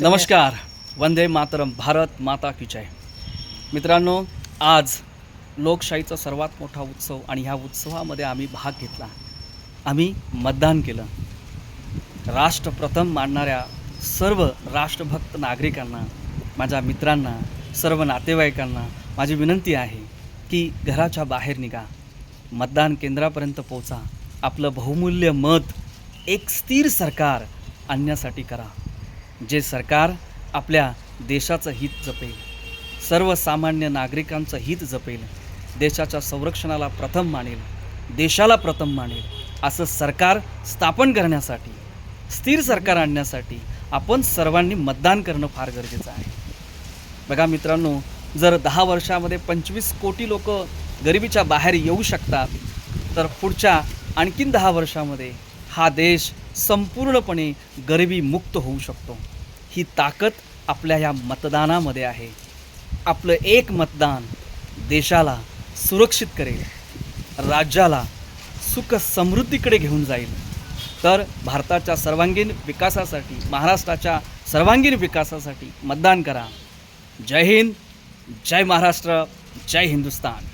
नमस्कार. वंदे मातरम भारत माता की जय. मित्रांनो आज लोकशाहीचा सर्वात मोठा उत्सव आणि ह्या उत्सवामध्ये आम्ही भाग घेतला. आम्ही मतदान केलं. राष्ट्र प्रथम मानणाऱ्या सर्व राष्ट्रभक्त नागरिकांना माझ्या मित्रांना सर्व नातेवाईकांना माझी विनंती आहे की घराच्या बाहेर निघा. मतदान केंद्रापर्यंत पोचा आपलं बहुमूल्य मत एक स्थिर सरकार आणण्यासाठी करा. जे सरकार आपल्या देशाचं हित जपेल सर्वसामान्य नागरिकांचं हित जपेल देशाच्या संरक्षणाला प्रथम मानेल देशाला प्रथम मानेल असं सरकार स्थापन करण्यासाठी स्थिर सरकार आणण्यासाठी आपण सर्वांनी मतदान करणं फार गरजेचं आहे. बघा मित्रांनो जर दहा वर्षामध्ये पंचवीस कोटी लोक गरिबीच्या बाहेर येऊ शकतात तर पुढच्या आणखीन दहा वर्षामध्ये हा देश संपूर्णपणे गरिबी मुक्त होऊ शकतो. ही ताकद आपल्या ह्या मतदानामध्ये आहे. आपलं एक मतदान देशाला सुरक्षित करेल. राज्याला सुख समृद्धीकडे घेऊन जाईल. तर भारताच्या सर्वांगीण विकासासाठी महाराष्ट्राच्या सर्वांगीण विकासासाठी मतदान करा. जय हिंद जय महाराष्ट्र जय हिंदुस्तान.